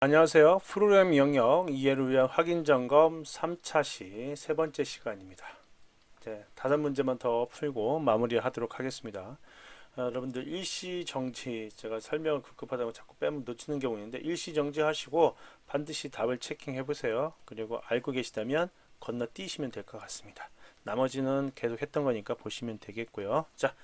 안녕하세요. 프로그램 영역 이해를 위한 확인 점검 3차 시 세 번째 시간입니다. 이제 다섯 문제만 더 풀고 마무리하도록 하겠습니다. 어, 여러분들 일시 정지 제가 설명을 급급하다고 자꾸 빼면 놓치는 경우 있는데 일시 정지 하시고 반드시 답을 체킹해 보세요. 그리고 알고 계시다면 건너뛰시면 될 것 같습니다. 나머지는 계속 했던 거니까 보시면 되겠고요. 자,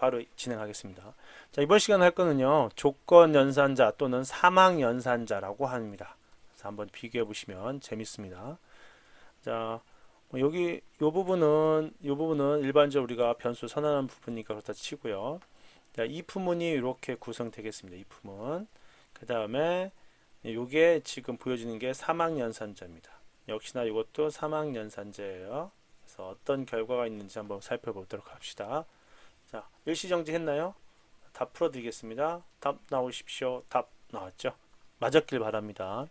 바로 진행하겠습니다. 자, 이번 시간 할 거는요. 조건 연산자 또는 사망 연산자라고 합니다. 그래서 한번 비교해 보시면 재밌습니다. 자, 뭐 여기 요 부분은 요 부분은 일반적으로 우리가 변수 선언한 부분이니까 그렇다 치고요. 자, 이 부문이 이렇게 구성되겠습니다. 이 부문. 그다음에 요게 지금 보여지는 게 사망 연산자입니다. 역시나 이것도 사망 연산자예요. 그래서 어떤 결과가 있는지 한번 살펴보도록 합시다. 자, 일시정지 했나요? 답 풀어드리겠습니다. 답 나오십시오. 답 나왔죠? 맞았길 바랍니다.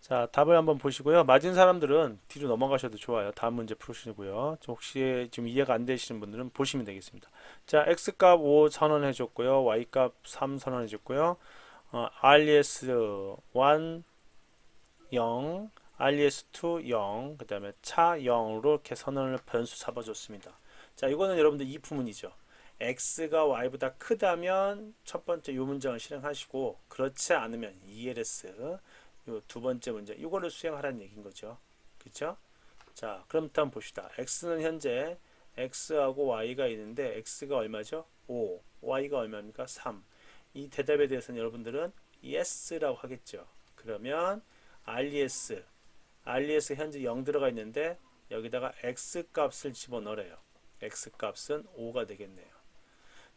자, 답을 한번 보시고요. 맞은 사람들은 뒤로 넘어가셔도 좋아요. 다음 문제 풀으시고요. 혹시 지금 이해가 안 되시는 분들은 보시면 되겠습니다. 자, x값 5 선언해 줬고요. y값 3 선언해 줬고요. 어, RES 1 0, RES 2 0, 그 다음에 차 0으로 이렇게 선언을 변수 잡아줬습니다. 자, 이거는 여러분들 이 부문이죠. x가 y보다 크다면 첫 번째 요 문장을 실행하시고 그렇지 않으면 ELS 요 두 번째 문제 이거를 수행하라는 얘기인 거죠. 그렇죠? 자, 그럼 일단 봅시다. x는 현재 x하고 y가 있는데 x가 얼마죠? 5, y가 얼마입니까? 3. 이 대답에 대해서는 여러분들은 yes라고 하겠죠. 그러면 res res 현재 0 들어가 있는데 여기다가 x 값을 집어넣으래요. X 값은 5가 되겠네요.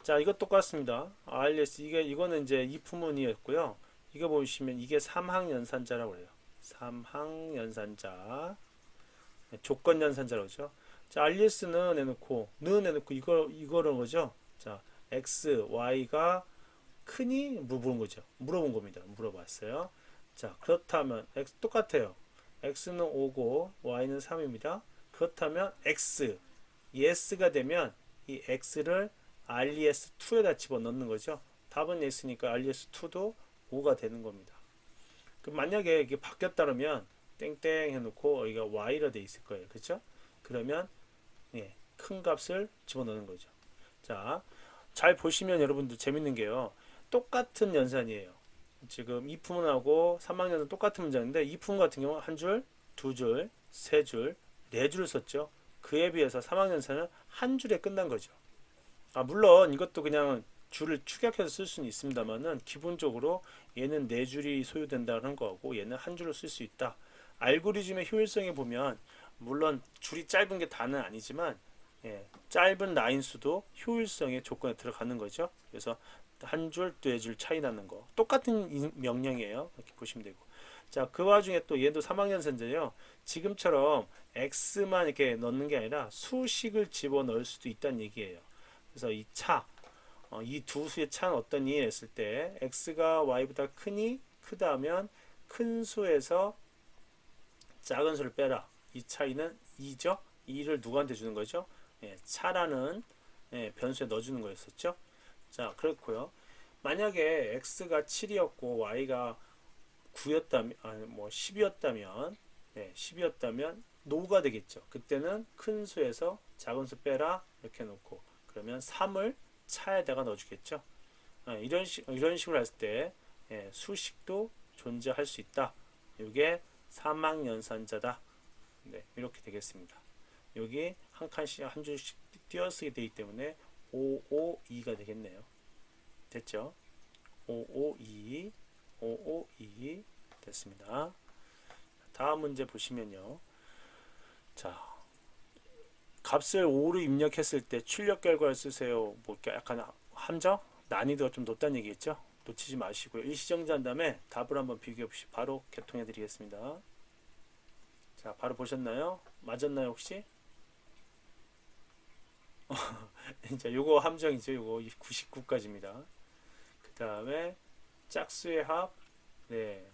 자, 이것 똑같습니다. RLS 이게 이거는 이제 이 부문이었고요. 이거 보시면 이게 삼항 연산자라고 그래요. 삼항 연산자. 네, 조건 연산자라고 그러죠. 자, RLS는 내놓고 는 내놓고 이거 이거는 거죠. 자, x, y가 크니 물어본 거죠. 물어본 겁니다. 물어봤어요. 자, 그렇다면 x 똑같아요. x는 5고 y는 3입니다. 그렇다면 x yes가 되면 이 x를 res2에다 집어넣는 거죠. 답은 yes니까 res2도 5가 되는 겁니다. 그럼 만약에 이게 바뀌었다 그러면 땡땡 해놓고 여기가 y로 돼 있을 거예요. 그렇죠? 그러면 예, 큰 값을 집어넣는 거죠. 자, 잘 보시면 여러분들 재밌는 게요. 똑같은 연산이에요. 지금 이 부문하고 3학년은 똑같은 문장인데 이 부문 같은 경우 한 줄, 두 줄, 세 줄, 네 줄을 썼죠. 그에 비해서 3학년사는 한 줄에 끝난 거죠. 아, 물론 이것도 그냥 줄을 축약해서 쓸 수는 있습니다만은 기본적으로 얘는 네 줄이 소요된다는 거고 얘는 한 줄을 쓸 수 있다. 알고리즘의 효율성에 보면 물론 줄이 짧은 게 다는 아니지만 예, 짧은 라인 수도 효율성의 조건에 들어가는 거죠. 그래서 한 줄, 두 줄 차이 나는 거. 똑같은 명령이에요. 이렇게 보시면 되고. 자, 그 와중에 또 얘도 3학년 선제요. 지금처럼 x만 이렇게 넣는 게 아니라 수식을 집어넣을 수도 있다는 얘기예요. 그래서 이 차, 어, 이두 수의 차는 어떠니 했을 때 x가 y보다 크니 크다면 큰 수에서 작은 수를 빼라. 이 차이는 2죠. 2를 누구한테 주는 거죠? 예, 차라는 예, 변수에 넣어주는 거였었죠. 자, 그렇고요. 만약에 x가 7이었고 y가 9였다면, 아니 뭐 10이었다면, 네, 10이었다면 노가 되겠죠. 그때는 큰 수에서 작은 수 빼라 이렇게 놓고 그러면 3을 차에다가 넣어주겠죠. 네, 이런 식 이런 식으로 했을 때 예, 수식도 존재할 수 있다. 이게 사망 연산자다. 네, 이렇게 되겠습니다. 여기 한 칸씩 한 줄씩 띄어쓰게 되기 때문에 552가 되겠네요. 됐죠? 552 552 됐습니다. 다음 문제 보시면요. 자, 값을 5로 입력했을 때 출력 결과를 쓰세요. 뭐 약간 함정? 난이도가 좀 높다는 얘기겠죠? 놓치지 마시고요. 일시정지한 다음에 답을 한번 비교해 보시 바로 개통해 드리겠습니다. 자, 바로 보셨나요? 맞았나요, 혹시? 자, 요거 함정이죠. 요거 99까지입니다. 그 다음에 짝수의 합. 네.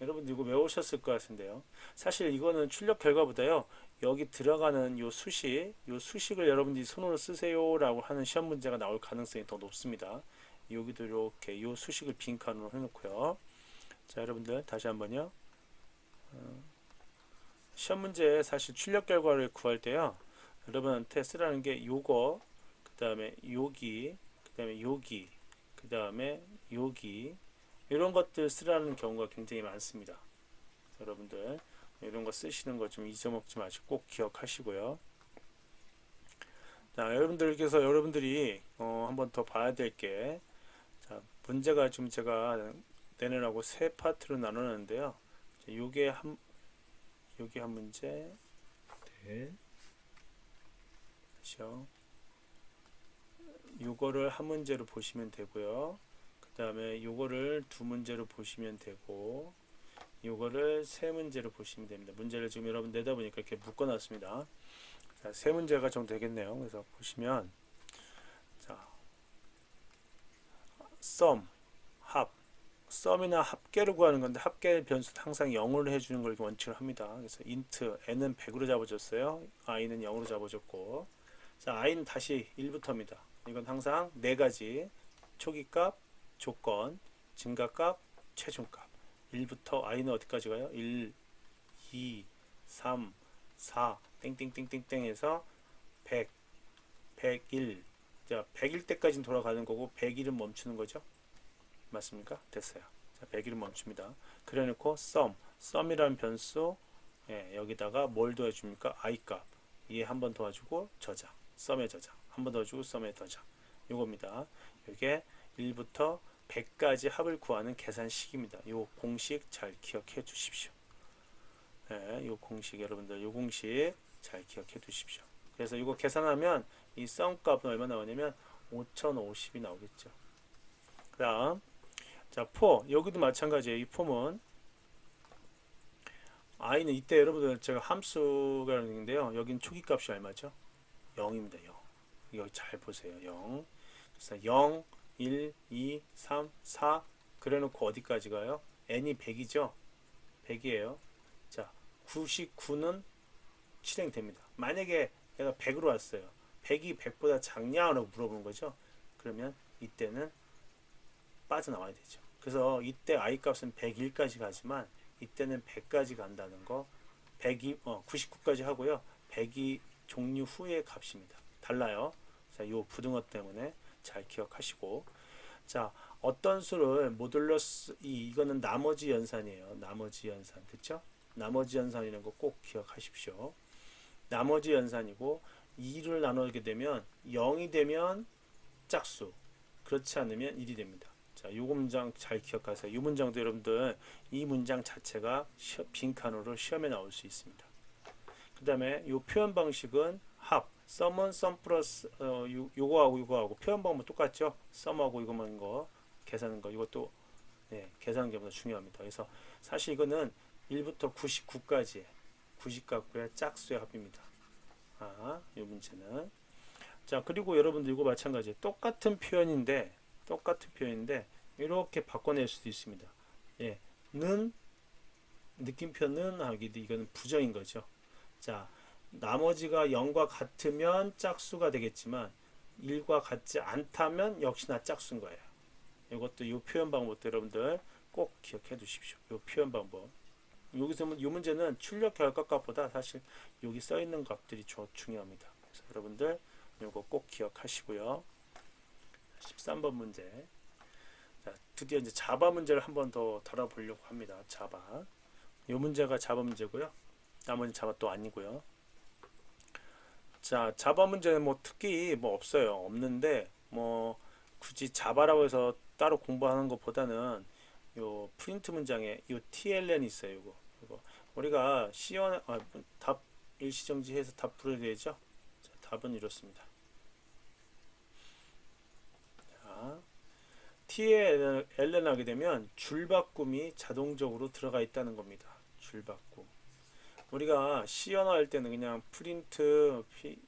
여러분들 이거 외우셨을 것 같은데요. 사실 이거는 출력 결과보다요. 여기 들어가는 요 수식, 요 수식을 여러분들이 손으로 쓰세요라고 하는 시험 문제가 나올 가능성이 더 높습니다. 여기도 이렇게 요 수식을 빈칸으로 해놓고요. 자, 여러분들 다시 한번요. 어, 시험 문제 사실 출력 결과를 구할 때요. 여러분한테 쓰라는 게 요거, 그 다음에 여기, 그 다음에 여기, 그 다음에 여기 이런 것들 쓰라는 경우가 굉장히 많습니다. 여러분들 이런 거 쓰시는 거 좀 잊어먹지 마시고 꼭 기억하시고요. 자, 여러분들께서 여러분들이 어, 한번 더 봐야 될 게, 자, 문제가 지금 제가 내내라고 세 파트로 나누는데요. 자, 요게 한, 요게 한 문제, 네, 그렇죠. 요거를 한 문제로 보시면 되고요. 그 다음에 요거를 두 문제로 보시면 되고, 요거를 세 문제로 보시면 됩니다. 문제를 지금 여러분 내다 보니까 이렇게 묶어 놨습니다. 자, 세 문제가 정도 되겠네요. 그래서 보시면 자, sum, 합, sum이나 합계를 구하는 건데 합계 변수는 항상 0으로 해 주는 걸 원칙으로 합니다. 그래서 int n은 100으로 잡아줬어요. i는 0으로 잡아줬고 자, i는 다시 1부터입니다. 이건 항상 네 가지 초기값, 조건, 증가값, 최종값 1부터 i는 어디까지 가요? 1, 2, 3, 4 땡땡땡땡땡 해서 100, 101 자, 100일 때까지는 돌아가는 거고 101은 멈추는 거죠. 맞습니까? 됐어요. 자, 101은 멈춥니다. 그래 놓고 sum, sum이라는 변수 예, 여기다가 뭘 더해줍니까? i 값. 얘 한번 더해주고 저장. sum의 저장. 한번 더해주고 sum의 저장. 요겁니다. 이게 1부터 100까지 합을 구하는 계산식입니다. 요 공식 잘 기억해 주십시오. 네, 요 공식 여러분들 요 공식 잘 기억해 두십시오. 그래서 이거 계산하면 이 sum 값은 얼마 나오냐면 5050이 나오겠죠. 그 다음 자, for 여기도 마찬가지예요. 이 폼은 i는 이때 여러분들 제가 함수가 있는데요. 여긴 초기 값이 얼마죠? 0입니다. 0. 이거 잘 보세요. 0. 그래서 0, 1, 2, 3, 4 그래 놓고 어디까지 가요? n이 100이죠? 100이에요. 자, 99는 실행됩니다. 만약에 얘가 100으로 왔어요. 100이 100보다 작냐라고 물어보는 거죠. 그러면 이때는 빠져나와야 되죠. 그래서 이때 i 값은 101까지 가지만 이때는 100까지 간다는 거 100이 어, 99까지 하고요. 100이 종류 후의 값입니다. 달라요. 자, 요 부등호 때문에 잘 기억하시고 자, 어떤 수를 모듈러스 이 이거는 나머지 연산이에요. 나머지 연산. 그렇죠? 나머지 연산이라는 거 꼭 기억하십시오. 나머지 연산이고 2를 나누게 되면 0이 되면 짝수. 그렇지 않으면 1이 됩니다. 자, 요 문장 잘 기억하세요. 이 문장도 여러분들 이 문장 자체가 시, 빈칸으로 시험에 나올 수 있습니다. 그 다음에 요 표현 방식은 합, 썸은 썸 플러스 어, 요, 요거하고 요거하고 표현 방법 똑같죠? 썸하고 이거만 거 계산하는 거 이것도 네, 계산하는 게 보다 중요합니다. 그래서 사실 이거는 1부터 99까지 90값의 짝수의 합입니다. 아, 이 문제는 자 그리고 여러분들 이거 마찬가지 똑같은 표현인데 똑같은 표현인데 이렇게 바꿔낼 수도 있습니다. 예, 는 느낌표는 하기도 이거는 부정인 거죠. 자 나머지가 0과 같으면 짝수가 되겠지만 1과 같지 않다면 역시나 짝수인 거예요. 이것도 이 표현 방법도 여러분들 꼭 기억해 두십시오. 이 표현 방법. 여기서 이 문제는 출력 결과 값보다 사실 여기 써 있는 값들이 더 중요합니다. 그래서 여러분들 이거 꼭 기억하시고요. 13번 문제. 자, 드디어 이제 자바 문제를 한번 더 다뤄보려고 합니다. 자바. 이 문제가 자바 문제고요. 나머지 자바 또 아니고요. 자, 자바 문제는 뭐 특히 뭐 없어요. 없는데 뭐 굳이 자바라고 해서 따로 공부하는 것보다는 요 프린트 문장에 요 TLN 있어요. 이거. 이거 우리가 시연 아, 답 일시정지해서 답 풀어야. 자, 답은 이렇습니다. 자, T에 ln 하게 되면 줄바꿈이 자동적으로 들어가 있다는 겁니다. 줄바꿈. 우리가 시연어 할 때는 그냥 프린트 P,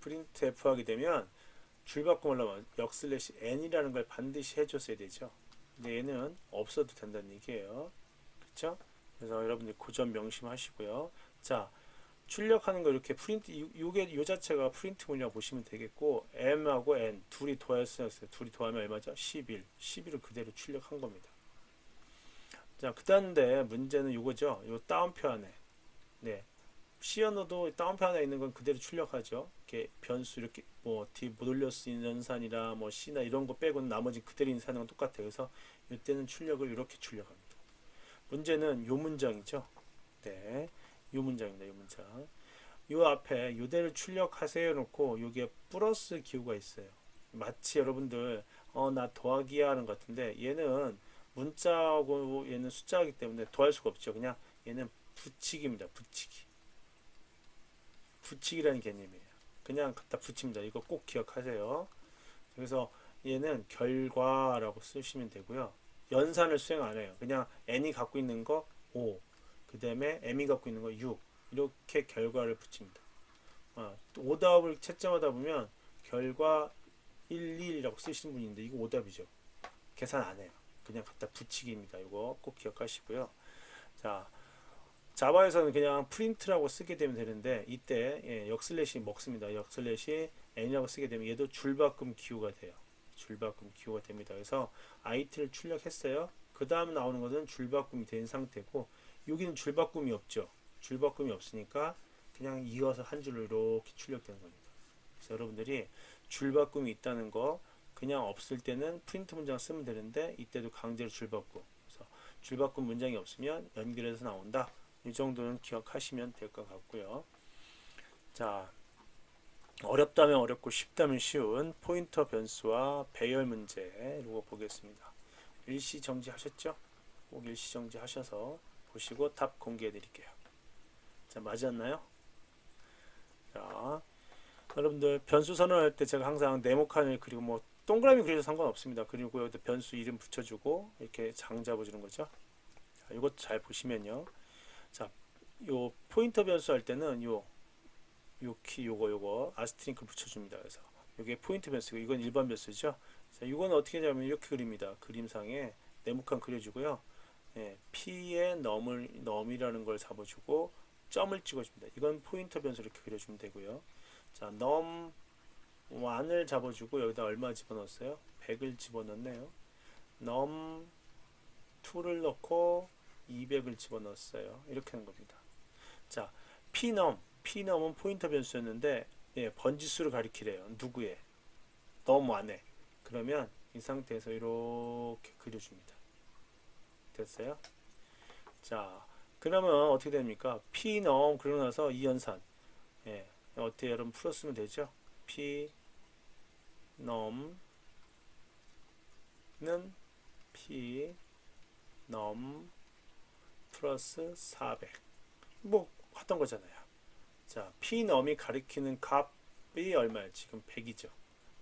프린트 F 하게 되면 줄바꿈 하려면 역슬래시 n이라는 걸 반드시 해줬어야 되죠. 근데 얘는 없어도 된다는 얘기예요. 그렇죠? 그래서 여러분들 그점 명심하시고요. 자, 출력하는 거 이렇게 프린트 요- 요게 요 자체가 프린트 문이라고 보시면 되겠고 m하고 n 둘이 더했어요. 둘이 더하면 얼마죠? 11. 11을 그대로 출력한 겁니다. 자, 그다음에 문제는 요거죠. 요 다운표 안에. 네. 언어도 다운표 안에 있는 건 그대로 출력하죠. 이렇게 변수 이렇게 뭐 D 있는 연산이나 뭐 C나 이런 거 빼고는 나머지 그대로 인사하는 건 똑같아요. 그래서 이때는 출력을 이렇게 출력합니다. 문제는 요 문장이죠. 네. 요 문장입니다. 요 문장. 요 앞에 요대로 출력하세요 놓고 요게 플러스 기호가 있어요. 마치 여러분들 어 나 더하기야 하는 것 같은데 얘는 문자하고 얘는 숫자이기 때문에 더할 수가 없죠. 그냥 얘는 붙이기입니다. 붙이기. 붙이기라는 개념이에요. 그냥 갖다 붙입니다. 이거 꼭 기억하세요. 그래서 얘는 결과라고 쓰시면 되고요. 연산을 수행 안 해요. 그냥 n이 갖고 있는 거 5, 그 다음에 m이 갖고 있는 거 6, 이렇게 결과를 붙입니다. 아, 또 오답을 채점하다 보면 결과 1, 2이라고 쓰시는 있는데 이거 오답이죠. 계산 안 해요. 그냥 갖다 붙이기입니다. 이거 꼭 기억하시고요. 자, 자바에서는 그냥 프린트라고 쓰게 되면 되는데 이때 예, 역슬래시 먹습니다. 역슬래시 n이라고 쓰게 되면 얘도 줄바꿈 기호가 돼요. 줄바꿈 기호가 됩니다. 그래서 it를 출력했어요. 그 다음 나오는 것은 줄바꿈이 된 상태고 여기는 줄바꿈이 없죠. 줄바꿈이 없으니까 그냥 이어서 한 줄로 이렇게 출력되는 겁니다. 그래서 여러분들이 줄바꿈이 있다는 거 그냥 없을 때는 프린트 문장 쓰면 되는데 이때도 강제로 줄바꿈. 그래서 줄바꿈 문장이 없으면 연결해서 나온다. 이 정도는 기억하시면 될 것 같고요. 자, 어렵다면 어렵고 쉽다면 쉬운 포인터 변수와 배열 문제 이거 보겠습니다. 일시 정지 하셨죠? 꼭 일시 정지 하셔서 보시고 답 공개해 드릴게요. 자, 맞았나요? 자, 여러분들 변수 선언할 때 제가 항상 네모칸을 그리고 뭐 동그라미 그려도 상관없습니다. 그리고 여기다 변수 이름 붙여주고 이렇게 장 잡아주는 거죠. 자, 이것 잘 보시면요. 자, 요 포인터 변수 할 때는 요 요키 요거 요거 아스트링크 붙여줍니다. 그래서 요게 포인트 변수고 이건 일반 변수죠. 자, 이건 어떻게 하냐면 이렇게 그립니다. 그림상에 네모칸 그려주고요. 예, P의 넘을 넘이라는 걸 잡아주고 점을 찍어줍니다. 이건 포인터 변수 이렇게 그려주면 되고요. 자, 넘 1을 잡아주고 여기다 얼마 집어넣었어요? 100을 집어넣네요. 넘 2를 넣고 200을 집어넣었어요. 이렇게 하는 겁니다. 자, P넘, P넘은 포인터 변수였는데 예, 번지수를 가리키래요. 누구의? 넘 안에. 그러면 이 상태에서 이렇게 그려줍니다. 됐어요? 자, 그러면 어떻게 됩니까? P 넘 그러고 나서 이 연산. 예, 어떻게 여러분 풀었으면 되죠? P 넘는 P 넘 플러스 400. 뭐 하던 거잖아요. 자, P 넘이 가리키는 값이 얼마예요? 지금 100이죠.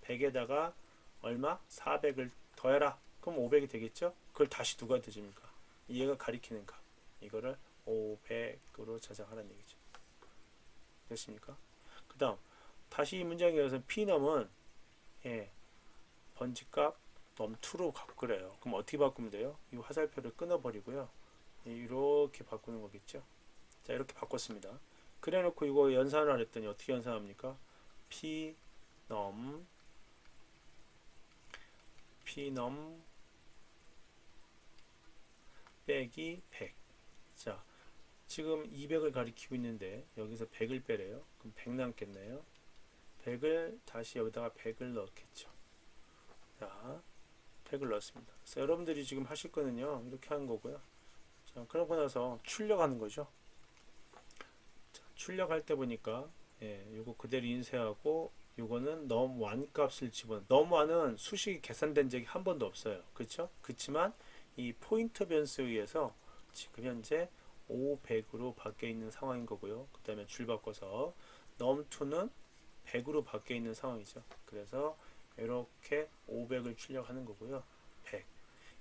100에다가 얼마? 400을 더해라. 그럼 500이 되겠죠? 그걸 다시 누가 되집니까? 얘가 가리키는 값. 이거를 500으로 저장하라는 얘기죠. 됐습니까? 그 다음, 다시 이 문장에 의해서 P넘은, 예, 번지값 넘2로 바꾸래요. 그럼 어떻게 바꾸면 돼요? 이 화살표를 끊어버리고요. 예, 이렇게 바꾸는 거겠죠? 자, 이렇게 바꿨습니다. 그래 놓고 이거 연산을 했더니 어떻게 연산합니까? P 넘 P 넘 빼기 100. 자, 지금 200을 가리키고 있는데 여기서 100을 빼래요. 그럼 100 남겠네요. 100을 다시 여기다가 100을 넣겠죠. 자, 100을 넣었습니다. 그래서 여러분들이 지금 하실 거는요. 이렇게 하는 거고요. 자, 그러고 나서 출력하는 거죠. 자, 출력할 때 보니까 예, 요거 그대로 인쇄하고 요거는 넘완 값을 집어넣어. 넘 완은 수식이 계산된 적이 한 번도 없어요. 그렇죠? 그렇지만 이 포인트 변수에 의해서 지금 현재 500으로 바뀌어 있는 상황인 거고요. 그 다음에 줄 바꿔서 넘2는 100으로 바뀌어 있는 상황이죠. 그래서 이렇게 500을 출력하는 거고요. 100.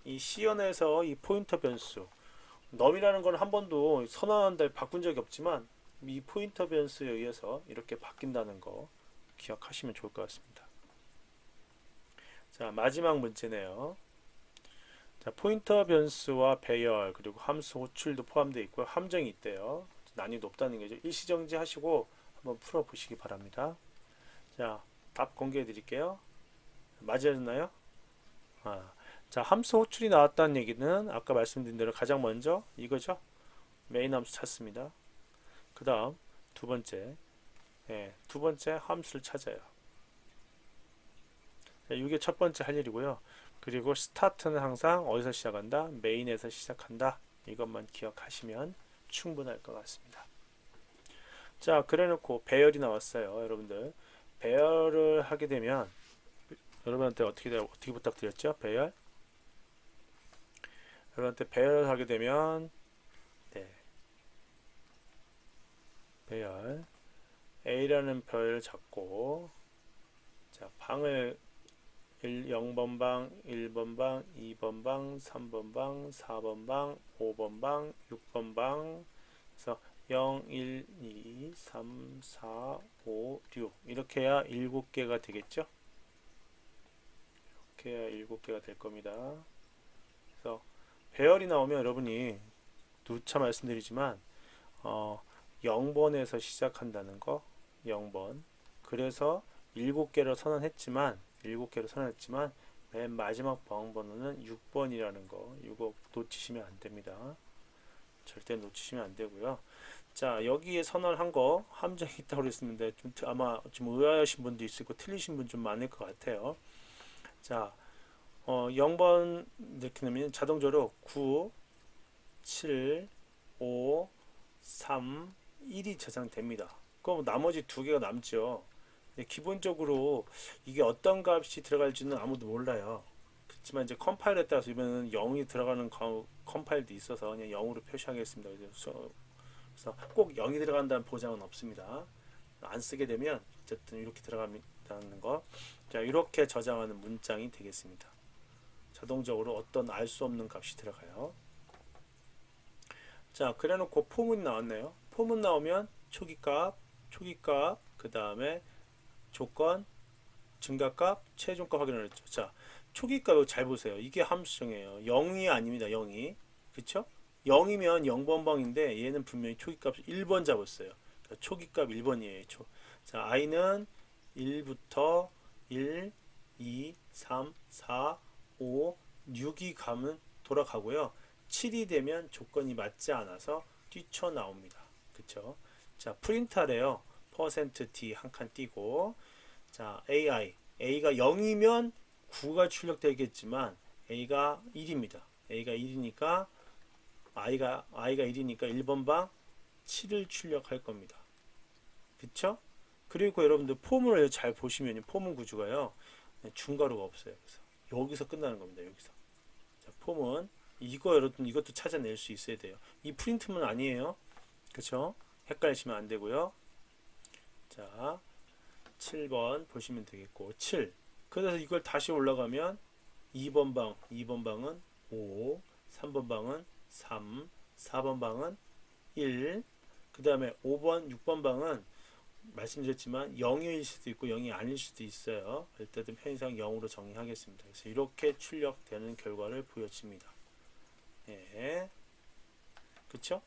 이 C연에서 이 포인터 변수 넘이라는 건 한 번도 선언한다 바꾼 적이 없지만 이 포인터 변수에 의해서 이렇게 바뀐다는 거 기억하시면 좋을 것 같습니다. 자 마지막 문제네요. 자 포인터 변수와 배열 그리고 함수 호출도 포함되어 있고 함정이 있대요. 난이도 높다는 거죠. 일시정지 하시고 한번 풀어보시기 바랍니다. 자, 답 공개해 드릴게요. 맞았나요? 아, 자, 함수 호출이 나왔다는 얘기는 아까 말씀드린 대로 가장 먼저 이거죠. 메인 함수 찾습니다. 그 다음 두 번째, 예, 두 번째 함수를 찾아요. 자, 이게 첫 번째 할 일이고요. 그리고 스타트는 항상 어디서 시작한다? 메인에서 시작한다. 이것만 기억하시면 충분할 것 같습니다. 자, 그래놓고 배열이 나왔어요, 여러분들. 배열을 하게 되면 여러분한테 어떻게 어떻게 부탁드렸죠? 배열. 여러분한테 배열을 하게 되면 네. 배열 A라는 별 잡고 자, 방을 1, 0번 방, 1번 방, 2번 방, 3번 방, 4번 방, 5번 방, 6번 방. 그래서 0, 1, 2, 3, 4, 5, 6 이렇게 해야 7개가 되겠죠? 이렇게 해야 7개가 될 겁니다. 그래서 배열이 나오면 여러분이 누차 말씀드리지만 어, 0번에서 시작한다는 거 0번 그래서 7개를 선언했지만 7개를 선언했지만 맨 마지막 방번호는 6번이라는 거 이거 놓치시면 안 됩니다. 절대 놓치시면 안 되고요. 자 여기에 선언한 거 함정이 있다고 그랬습니다. 좀 트- 아마 좀 의아하신 분도 거 틀리신 분 좀 많을 것 같아요. 자 어, 0번 이렇게 넣으면 자동적으로 9, 7, 5, 3, 1이 저장됩니다. 그럼 나머지 두 개가 남죠. 기본적으로 이게 어떤 값이 들어갈지는 아무도 몰라요. 그렇지만 이제 컴파일에 따라서 이번에는 0이 들어가는 컴- 컴파일도 있어서 그냥 0으로 표시하겠습니다. 그래서 그래서 꼭 0이 들어간다는 보장은 없습니다. 안 쓰게 되면 어쨌든 이렇게 들어간다는 거. 자, 이렇게 저장하는 문장이 되겠습니다. 자동적으로 어떤 알 수 없는 값이 들어가요. 자, 그래놓고 폼은 나왔네요. 폼은 나오면 초기값, 초기값, 그 다음에 조건, 증가값, 최종값 확인을 했죠. 자, 초기값 잘 보세요. 이게 함수정이에요. 0이 아닙니다. 0이. 그쵸? 0이면 0번 방인데 얘는 분명히 초기값 1번 잡았어요. 그러니까 초기값 1번이에요. 초. 자, i는 1부터 1, 2, 3, 4, 5, 6이 가면 돌아가고요. 7이 되면 조건이 맞지 않아서 뛰쳐나옵니다. 그쵸? 자, 프린트하래요. %d 한칸 띄고 자, AI. A가 0이면 9가 출력되겠지만 A가 1입니다. A가 1이니까 I가 I가 1이니까 1번 방 7을 출력할 겁니다. 그쵸? 그리고 여러분들 포문을 잘 보시면 포문 구조가요. 네, 중괄호가 없어요. 그래서 여기서 끝나는 겁니다. 여기서. 자, 폼은 이거 여러분 이것도 찾아낼 수 있어야 돼요. 이 프린트문 아니에요. 그렇죠? 헷갈리시면 안 되고요. 자, 7번 보시면 되겠고 7. 그래서 이걸 다시 올라가면 2번 방, 2번 방은 5, 3번 방은 3, 4번 방은 1. 그 다음에 5번, 6번 방은 말씀드렸지만 0일 수도 있고 0이 아닐 수도 있어요. 일단은 편의상 0으로 정의하겠습니다. 그래서 이렇게 출력되는 결과를 보여줍니다. 예. 그쵸?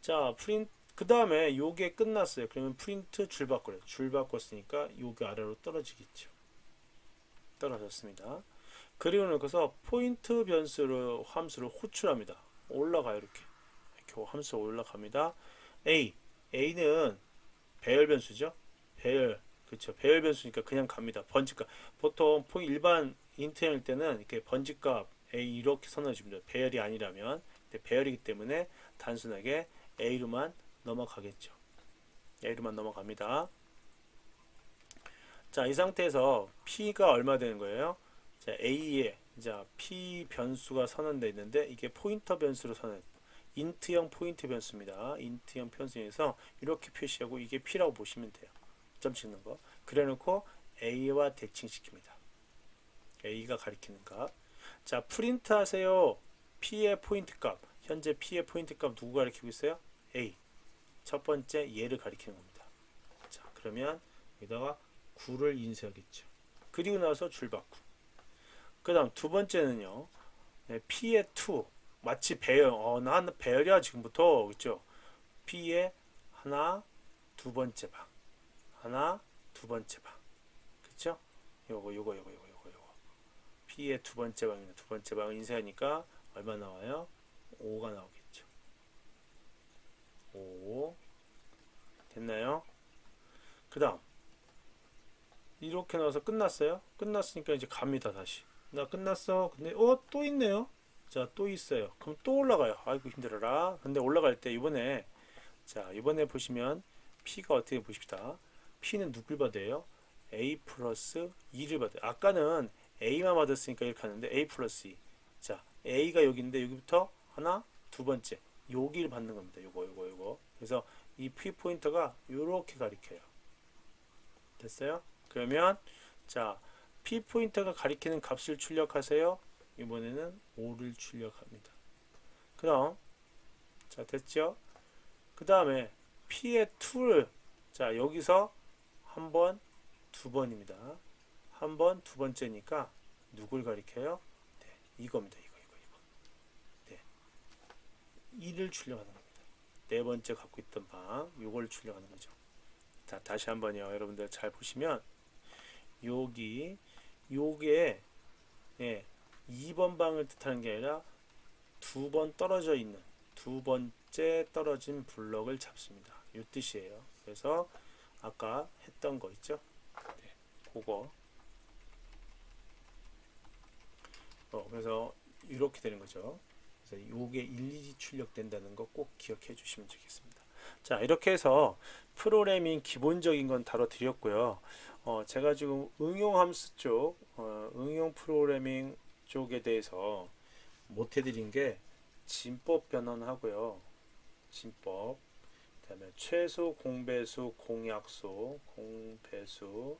자, 프린트, 그 다음에 요게 끝났어요. 그러면 프린트 줄 바꾸래요. 줄 바꿨으니까 요게 아래로 떨어지겠죠. 떨어졌습니다. 그리고 나서 포인트 변수를, 함수를 호출합니다. 올라가요, 이렇게. 이렇게 함수 올라갑니다. A. A는 배열 변수죠. 배열. 그렇죠. 배열 변수니까 그냥 갑니다. 번지값. 보통 포- 일반 인트일 때는 이렇게 번지값 A 이렇게 선언해 줍니다. 배열이 아니라면. 배열이기 때문에 단순하게 A로만 넘어가겠죠. A로만 넘어갑니다. 자, 이 상태에서 P가 얼마 되는 거예요? 자, A에 자, P 변수가 선언되어 있는데 이게 포인터 변수로 선언. 인트형 포인트 변수입니다. 인트형 변수에서 이렇게 표시하고 이게 P라고 보시면 돼요. 점 찍는 거. 그래 놓고 A와 대칭시킵니다. A가 가리키는 값. 자, 프린트 하세요. P의 포인트 값. 현재 P의 포인트 값 누구 가리키고 있어요? A. 첫 번째 얘를 가리키는 겁니다. 자, 그러면 여기다가 9를 인쇄하겠죠. 그리고 나서 줄 바꾸. 그 다음 두 번째는요. 네, P의 2. 마치 배열, 어, 난 배열이야, 지금부터. 그죠? P의 하나 두 번째 방 하나 두 번째 방 그쵸? 요거 요거 요거 요거 요거 요거 P의 두 번째 방이나 두 번째 방을 인쇄하니까 얼마 나와요? 5가 나오겠죠 5 됐나요? 그 다음 이렇게 나와서 끝났어요 끝났으니까 이제 갑니다 다시 나 끝났어. 근데 어 또 있네요. 자 또 있어요. 그럼 또 올라가요. 아이고 힘들어라. 근데 올라갈 때 이번에 자 이번에 보시면 P가 어떻게 보십시다. P는 누굴 받아요? A 플러스 2를 받아요. 아까는 A만 받았으니까 이렇게 하는데 A 플러스 2 자 A가 여기인데 여기부터 하나 두 번째. 여기를 받는 겁니다. 요거 요거 요거. 그래서 이 P 포인터가 요렇게 가리켜요. 됐어요? 그러면 자 P 포인터가 가리키는 값을 출력하세요 이번에는 5를 출력합니다 그럼 자 됐죠 그 다음에 P의 2를 자 여기서 한 번, 두 번입니다. 한 번, 두 번째니까 누굴 가리켜요? 네, 이겁니다. 이거, 이거, 이거. 네. 1을 출력하는 겁니다. 네 번째 갖고 있던 방, 요걸 출력하는 거죠. 자, 다시 한번요. 여러분들 잘 보시면 여기 요게 예, 2번 방을 뜻하는 게 아니라 두 번 떨어져 있는 두 번째 떨어진 블럭을 잡습니다. 이 뜻이에요. 그래서 아까 했던 거 있죠? 네, 그거. 어, 그래서 이렇게 되는 거죠. 그래서 요게 일일이 출력된다는 거 꼭 기억해 주시면 좋겠습니다. 자, 이렇게 해서 프로그래밍 기본적인 건 다뤄드렸고요. 어, 제가 지금 응용 함수 쪽, 어, 응용 프로그래밍 쪽에 대해서 못 해드린 게 진법 변환하고요. 진법. 그 다음에 최소 공배수 공약수 공배수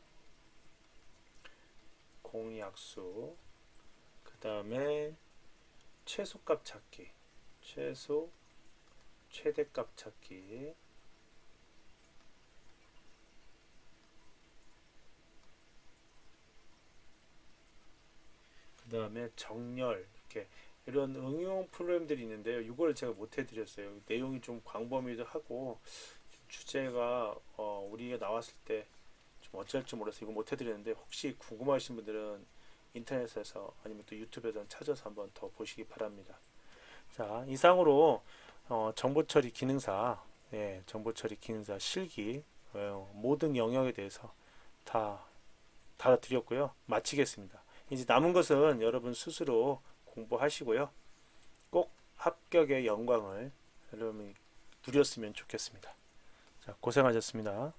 공약수 그 다음에 최소값 찾기 최소 최대값 찾기 그 다음에 정렬 이렇게 이런 응용 프로그램들이 있는데요. 이걸 제가 못 해드렸어요. 내용이 좀 광범위도 하고 좀 주제가 어, 우리가 나왔을 때 좀 어쩔지 몰라서 이거 못 해드렸는데 혹시 궁금하신 분들은 인터넷에서 아니면 또 유튜브에서 찾아서 한번 더 보시기 바랍니다. 자 이상으로 어, 정보처리 기능사, 예, 정보처리 기능사 실기 어, 모든 영역에 대해서 다 다뤄드렸고요. 마치겠습니다. 이제 남은 것은 여러분 스스로 공부하시고요. 꼭 합격의 영광을 여러분이 누렸으면 좋겠습니다. 자, 고생하셨습니다.